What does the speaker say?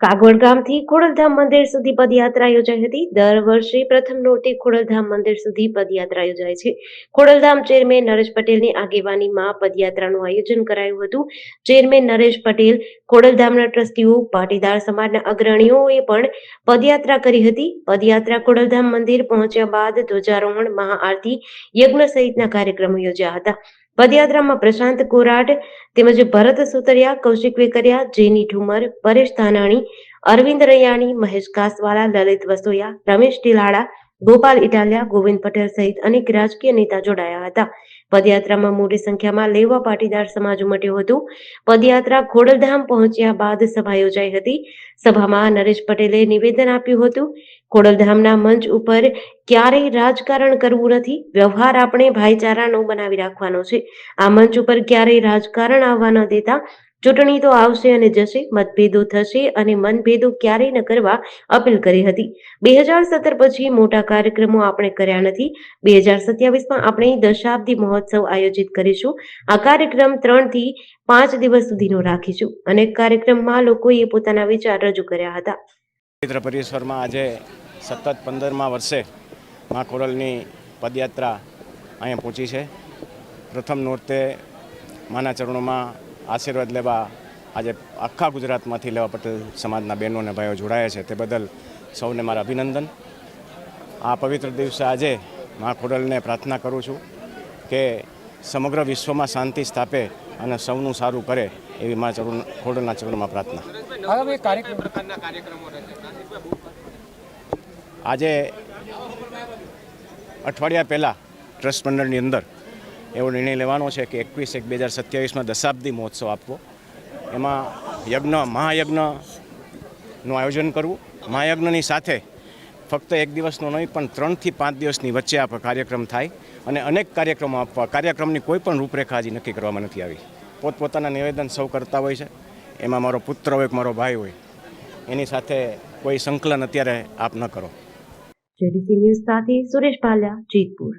કાગવડ ગામથી ખોડલધામ મંદિર સુધી પદયાત્રા યોજાઈ હતી. દર વર્ષે પ્રથમ નોરતે ખોડલધામ મંદિર સુધી પદયાત્રા યોજાય છે. ખોડલધામ ચેરમેન નરેશ પટેલની આગેવાનીમાં પદયાત્રાનું આયોજન કરાયું હતું. ચેરમેન નરેશ પટેલ ખોડલધામના ટ્રસ્ટીઓ, પાટીદાર સમાજના અગ્રણીઓએ પણ પદયાત્રા કરી હતી. પદયાત્રા ખોડલધામ મંદિર પહોંચ્યા બાદ ધ્વજારોહણ, મહાઆરતી, યજ્ઞ સહિતના કાર્યક્રમો યોજ્યા હતા. પદયાત્રામાં પ્રશાંત કોરાટ તેમજ ભરત સુતરિયા, કૌશિક વેકરિયા, જેની ઠુમર, પરેશ ધાનાણી, અરવિંદ રૈયાણી, મહેશ કાસવાલા, લલિત વસોયા, રમેશ ટીલાડા ગોપાલ ઇટાલિયા, ગોવિંદ પટેલ સહિત અનેક રાજકીય નેતા જોડાયા હતા. પદયાત્રામાં મોટી સંખ્યામાં લેવા પાટીદાર સમાજ ઉમટ્યો હતો. પદયાત્રા ખોડલધામ પહોંચ્યા બાદ સભા યોજાઈ હતી. સભામાં નરેશ પટેલે નિવેદન આપ્યું હતું. ખોડલધામના મંચ ઉપર ક્યારેય રાજકારણ કરવું નથી. વ્યવહાર આપણે ભાઈચારાનો બનાવી રાખવાનો છે. આ મંચ ઉપર ક્યારેય રાજકારણ આવવા ન દેતા ચૂંટણી તો આવશે અને જશે, મતભેદો થશે અને મનભેદો ક્યારેય ન કરવા અપીલ કરી હતી. બે હજાર સત્તર પછી મોટા કાર્યક્રમો આપણે કર્યા નથી. બે હજાર સત્યાવીસમાં આપણે દશાબ્દી મહોત્સવ આયોજિત કરીશું. આ કાર્યક્રમ ત્રણથી પાંચ દિવસ સુધીનો રાખીશું અનેક કાર્યક્રમમાં લોકોએ પોતાના વિચાર રજૂ કર્યા હતા. પવિત્ર પરિસરમાં આજે સતત પંદરમા વર્ષે મા કોરલની પદયાત્રા અહીંયા પહોંચી છે. પ્રથમ નોરતે માના ચરણોમાં આશીર્વાદ લેવા આજે આખા ગુજરાતમાંથી લેવા પટેલ સમાજના બહેનો અને ભાઈઓ જોડાયા છે તે બદલ સૌને મારા અભિનંદન. આ પવિત્ર દિવસે આજે મા ખોડલને પ્રાર્થના કરું છું કે સમગ્ર વિશ્વમાં શાંતિ સ્થાપે અને સૌનું સારું કરે એવી મા ચરણ ખોડલના ચરણમાં પ્રાર્થના. આજે અઠવાડિયા પહેલાં ટ્રસ્ટ મંડળની અંદર એવો નિર્ણય લેવાનો છે કે એકવીસ એક બે હજાર સત્યાવીસમાં દશાબ્દી મહોત્સવ આપવો. એમાં યજ્ઞ, મહાયજ્ઞનું આયોજન કરવું. મહાયજ્ઞની સાથે ફક્ત એક દિવસનો નહીં, પણ ત્રણથી પાંચ દિવસની વચ્ચે આ કાર્યક્રમ થાય અને અનેક કાર્યક્રમો આપવા. કાર્યક્રમની કોઈ પણ રૂપરેખા હજી નક્કી કરવામાં નથી આવી. પોતપોતાના નિવેદન સૌ કરતા હોય છે. એમાં મારો પુત્ર હોય મારો ભાઈ હોય, એની સાથે કોઈ સંકલન અત્યારે આપ ન કરો. ન્યૂઝ સાથે સુરેશ ભાલિયા, જેતપુર.